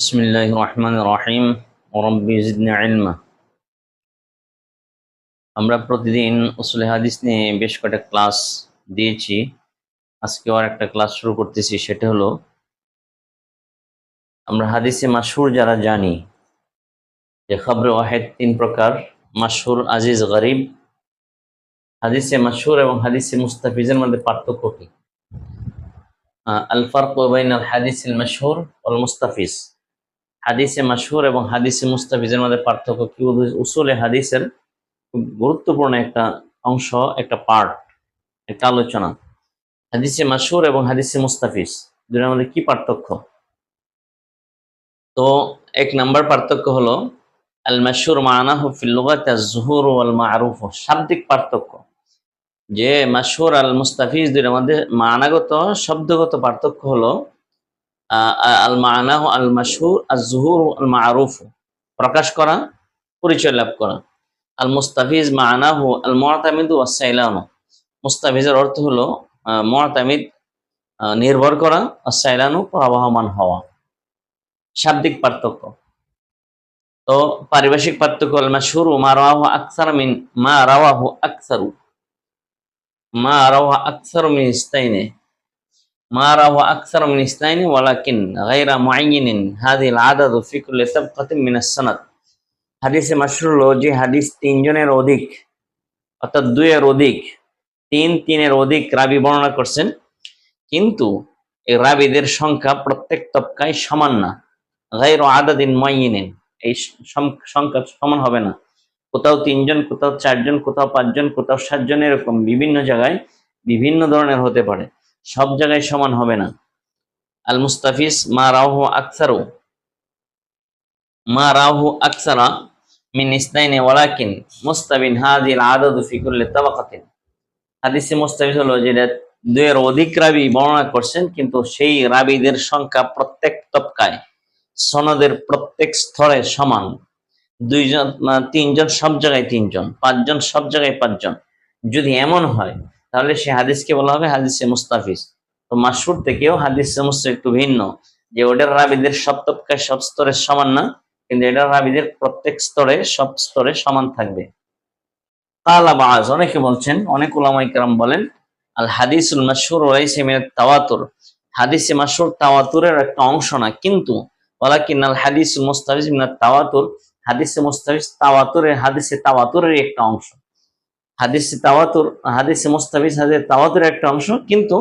بسم الله الرحمن الرحيم وربي زدنا علما আমরা প্রতিদিন উসুলে হাদিস নিয়ে বেশ কয়েকটা ক্লাস দিয়েছি আজকে আর একটা ক্লাস শুরু করতেছি সেটা হলো আমরা হাদিসে মাসহুর যারা জানি যে খবর ওয়াহেদ তিন প্রকার মাসহুর আজিজ গরিব হাদিসে মাসহুর এবং হাদিসে মুস্তাফিজের মধ্যে পার্থক্য কি আহ, আল ফারক বাইন আল হাদিস মাসহুর ওয়াল মুস্তাফিজ হাদিসে মাসুর এবং হাদিসে মুস্তাফিজের মধ্যে পার্থক্য কি? উসুলে হাদিসের গুরুত্বপূর্ণ একটা অংশ, একটা পার্ট একটা আলোচনা। হাদিসে মাসহুর এবং হাদিসে মুস্তাফিজ দুটোর মধ্যে কি পার্থক্য? তো এক নাম্বার পার্থক্য হলো, আল মাসুর মানা ফিল লুগাতি আজ-যুহুর ওয়াল মা'রুফ। শাব্দিক পার্থক্য। যে মাসুর আল মুস্তাফিজ দুটোর মধ্যে মানাগত, শব্দগত পার্থক্য হলো আল মানাহ আল মাসহুর আজ-যুহুর আল মা'রুফ প্রকাশ করা পরিচয় লাভ করা। আল মুস্তাফিজ মানাহু আল মুআতামিদ ওয়াস সাইলানু মুস্তাফিজের অর্থ হলো আহ, মুআতামিদ নির্ভর করা সাইলানু প্রবাহমান হওয়া। শাব্দিক পার্থক্য। তো পারিভাষিক পার্থক্য আল মাশহুর মা রাওয়াহু আকসার মিন মা রাওয়াহু আকসারু। মা রাওয়া আকসার মিন ইস্তাইনে। ما روى أكثر من اثنين ولكن غير معين هذه العدد في كل طبقة من السند হাদিসে মাশহুর হলো যে হাদিস তিনজনের অধিক অর্থাৎ দুইয়ের অধিক তিন তিনের অধিক রাবি বর্ণনা করছেন কিন্তু এই রাবিদের সংখ্যা প্রত্যেক তবকায় সমান না গাইর আদাদিন ময়িনেন এই সম- সংখ্যা সমান হবে না কোথাও তিনজন কোথাও চারজন কোথাও পাঁচজন কোথাও সাতজন এরকম বিভিন্ন জায়গায় বিভিন্ন ধরনের হতে পারে সব জায়গায় সমান হবে না। আল মুস্তাফিজ মা রাহু আকসারু। মা রাহু আকসারা মিন ইসনাইনে ওয়ালাকিন মুস্তাবিন হাদিল আদাদু ফি কুল্লি তাবাকাতিন। হাদিসে মুস্তাফিজ হলো যেটা দুয়ের অধিক রাবি বর্ণনা করছেন, কিন্তু সেই রাবিদের সংখ্যা প্রত্যেক তবকায় সনদের প্রত্যেক স্তরে সমান। দুইজন, তিনজন সব জায়গায় তিনজন, পাঁচজন সব জায়গায় পাঁচজন। যদি এমন হয় তাহলে সে হাদিসকে বলা হবে হাদিসে মুস্তাফিজ। তো মাসুর থেকেও হাদিসে মুস্তাফিজ একটু ভিন্ন, যে ওটার রাবিদের সব সব স্তরে সমান না, কিন্তু এটার রাবিদের প্রত্যেক স্তরে সব স্তরে সমান থাকবে। কালা বাজ, অনেকে বলছেন, অনেক উলামাই কেরাম বলেন, আল হাদিসুল মাসুর ওয়ালাইসা মিনাত তাওয়াতুর। হাদিসে মাসহুর তাওয়াতুরের একটা অংশ না, কিন্তু ওয়ালাকিন আল হাদিসুল মুস্তাফিজ মিনাত তাওয়াতুর, হাদিসে মুস্তাফিজ তাওয়াতুরের, হাদিসে তাওয়াতুরের একটা অংশ। হাদিসে তাওয়াতুর, হাদিসে মুস্তাফিজ, হাদিসে তাওয়াতুরের একটা অংশ, কিন্তু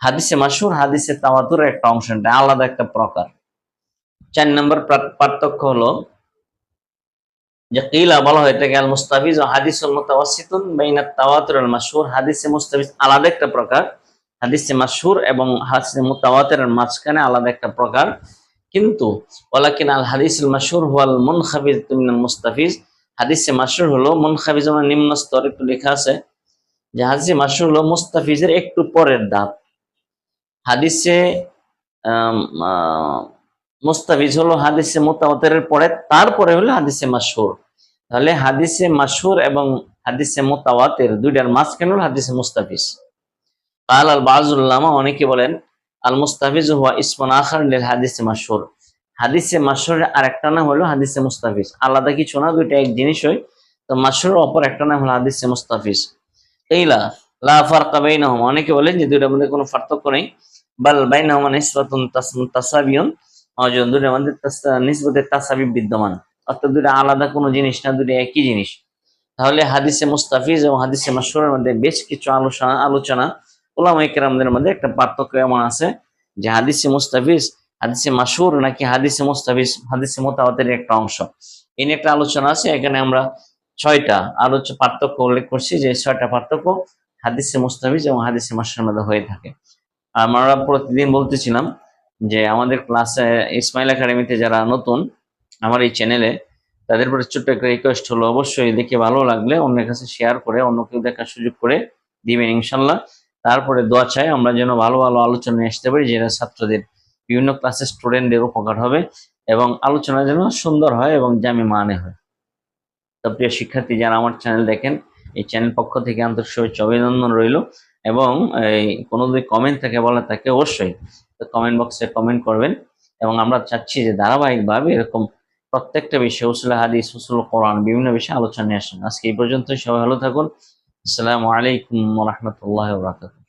হাদিসে মাসহুর হাদিসে তাওয়াতুরের একটা অংশ আলাদা একটা প্রকার। চার নম্বর পার্থক্য হলো যে কিলা বলা হয় এটাকে আল মুস্তাফিজ ও হাদিসুল মুতাওয়াসিতুন বাইনা তাওয়াতুর আল মাশহুর হাদিসে মুস্তাফিজ আলাদা একটা প্রকার, হাদিসে মাশহুর এবং হাদিসে মুতাওয়াতিরের মাঝখানে আলাদা একটা প্রকার। কিন্তু ওয়ালাকিন আল হাদিসুল মাশহুর হুয়াল মুনখাবিজ মিনাল মুস্তাফিজ হাদিসে মাসুর হলো মুনখাবিজ মানে নিম্ন স্তর একটু লেখা আছে যে হাদিসে মাশহুর হলো মুস্তাফিজের একটু পরের ধাপ হাদিসে মুস্তাফিজ হলো হাদিসে মুতাওয়াতিরের পরে, তারপরে হলো হাদিসে মাশহুর তাহলে হাদিসে মাশহুর এবং হাদিসে মুতাওয়াতির দুইটার মাঝখানে হলো হাদিসে মুস্তাফিজ। কাল আল বাজুল্লামা অনেকে বলেন আল মুস্তাফিজ হুয়া ইসমুন আখার হাদিসে মাশহুর হাদিসে মাশহুরের আরেকটা নাম হলো হাদিসে মুস্তাফিজ। আলাদা কিছু না, দুইটা এক জিনিসই তো মাশহুর অপর একটা নাম হলো হাদিসে মুস্তাফিজ। এইলা, লা ফারকা বাইনাহুম। অনেকে বলেন যে দুইটার মধ্যে কোনো পার্থক্য নেই। বাল বাইনাহুমা নিসবাতুন তাস- তাসাবিয়ুন। মজুদ দুটোর মধ্যে নিসবতে তাসাবি বিদ্যমান। অর্থাৎ দুটো আলাদা কোনো জিনিস না দুটো একই জিনিস। তাহলে হাদিসে মুস্তাফিজ এবং হাদিসে মাসহুরের মধ্যে বেশ কিছু আলোচনা আলোচনা ওলামাই কেরামদের মধ্যে একটা পার্থক্য এমন আছে যে হাদিসে মুস্তাফিজ হাদিসে মাসুর নাকি হাদিসে মুস্তাফিজ হাদিসে মোতাবাতের একটা অংশ। এই নিয়ে একটা আলোচনা আছে, এখানে আমরা ছয়টা আলোচ, পার্থক্য উল্লেখ করছি যে ছয়টা পার্থক্য হাদিসে মুস্তাফিজ এবং হাদিসে মাসহুরের মধ্যে হয়ে থাকে। আমরা প্রতিদিন বলতেছিলাম যে আমাদের ক্লাসে ইসমাইল একাডেমিতে যারা নতুন আমার এই চ্যানেলে, তাদের প্রতি ছোট্ট একটা রিকোয়েস্ট হলো, অবশ্যই দেখে ভালো লাগলে অন্যের কাছে শেয়ার করে অন্য কেউ দেখার সুযোগ করে দিবেন ইনশাল্লাহ তারপরে দোয়া চাই আমরা যেন ভালো ভালো আলোচনা আসতে পারি, যেটা ছাত্রদের বিভিন্ন ক্লাসের স্টুডেন্টদের উপকার হবে এবং আলোচনা যেন সুন্দর হয় এবং জামে মানে হয়। তো প্রিয় শিক্ষার্থী, যারা আমার চ্যানেল দেখেন, এই চ্যানেল পক্ষ থেকে আন্তরিক শুভেচ্ছা, অভিনন্দন রইল এবং এই কোনো যদি কমেন্ট থাকে বলা তাকে অবশ্যই কমেন্ট বক্সে কমেন্ট করবেন এবং আমরা চাচ্ছি যে ধারাবাহিকভাবে এরকম প্রত্যেকটা বিষয়ে উসুল হাদিস, উসুল কোরআন, বিভিন্ন বিষয়ে আলোচনা নিয়ে আসেন। আজকে এই পর্যন্ত সবাই ভালো থাকুন। আসসালামু আলাইকুম রহমতুল্লাহ বরাকাতুহ।